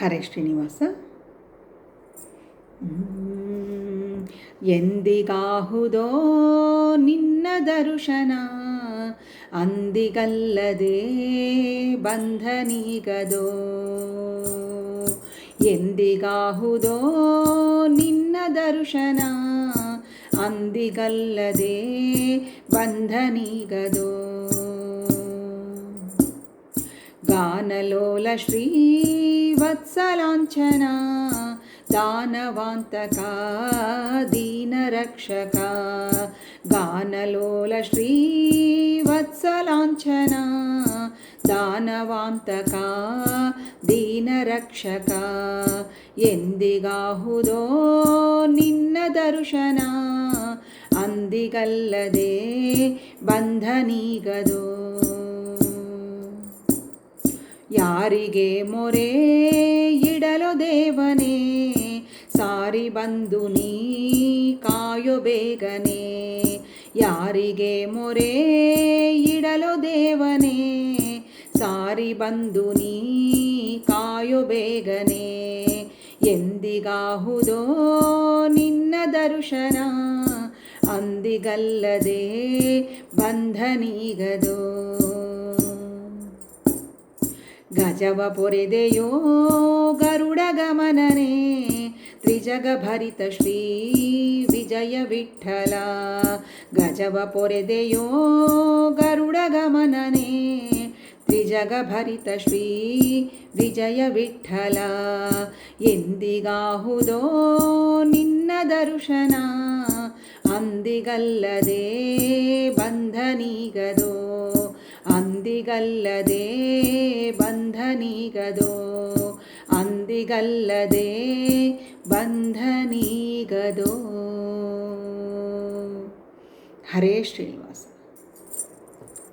ಹರೇ ಶ್ರೀನಿವಾಸ. ಎಂದಿಗಾಹುದೋ ನಿನ್ನ ದರ್ಶನ ಅಂದಿಗಲ್ಲದೆ ಬಂಧನೀಗದೋ ಎಂದಿಗಾಹುದೋ ನಿನ್ನ ದರ್ಶನ ಅಂದಿಗಲ್ಲದೆ ಬಂಧನೀಗದೋ ಗಾನಲೋಲ ಶ್ರೀವತ್ಸಲಾಂಛನ ದಾನವಾಂತಕ ದೀನರಕ್ಷಕ ಗಾನಲೋಲ ಶ್ರೀವತ್ಸಲಾಂಛನ ದಾನವಾಂತಕ ದೀನರಕ್ಷಕ ಎಂದಿಗಾಹುದೋ ನಿನ್ನ ದರ್ಶನ ಅಂದಿಗಲ್ಲದೆ ಬಂಧನೀಗದೋ ಯಾರಿಗೆ ಮೊರೆ ಇಡಲು ದೇವನೇ? ಸಾರಿ ಬಂದು ನೀ ಕಾಯೋ ಬೇಗನೆ. ಯಾರಿಗೆ ಮೊರೆ ಇಡಲು ದೇವನೇ? ಸಾರಿ ಬಂದು ನೀ ಕಾಯೋ ಬೇಗನೆ. ಎಂದಿಗಾಹುದೋ ನಿನ್ನ ದರ್ಶನ? ಅಂದಿಗಲ್ಲದೆ ಬಂಧನೀಗದೋ? ಗಜವ ಪೊರೆದೆಯೋ ಗರುಡ ಗಮನನೇ ತ್ರಿಜಗ ಭರಿತ ಶ್ರೀ ವಿಜಯ ವಿಠಲ. ಗಜವ ಪೊರೆದೆಯೋ ಗರುಡ ಗಮನನೇ ತ್ರಿಜಗ ಭರಿತ ಶ್ರೀ ವಿಜಯ ವಿಠಲ. ಎಂದಿಗಾಹುದೋ ನಿನ್ನ ದರ್ಶನ, ಅಂದಿಗಲ್ಲದೆ ಬಂಧನೀಗದೋ, ಅಂದಿಗಲ್ಲದೆ ಬಂಧನೀಗದೋ ಅಂದಿಗಲ್ಲದೆ ಬಂಧನೀಗದೋ ಹರೇ ಶ್ರೀನಿವಾಸ.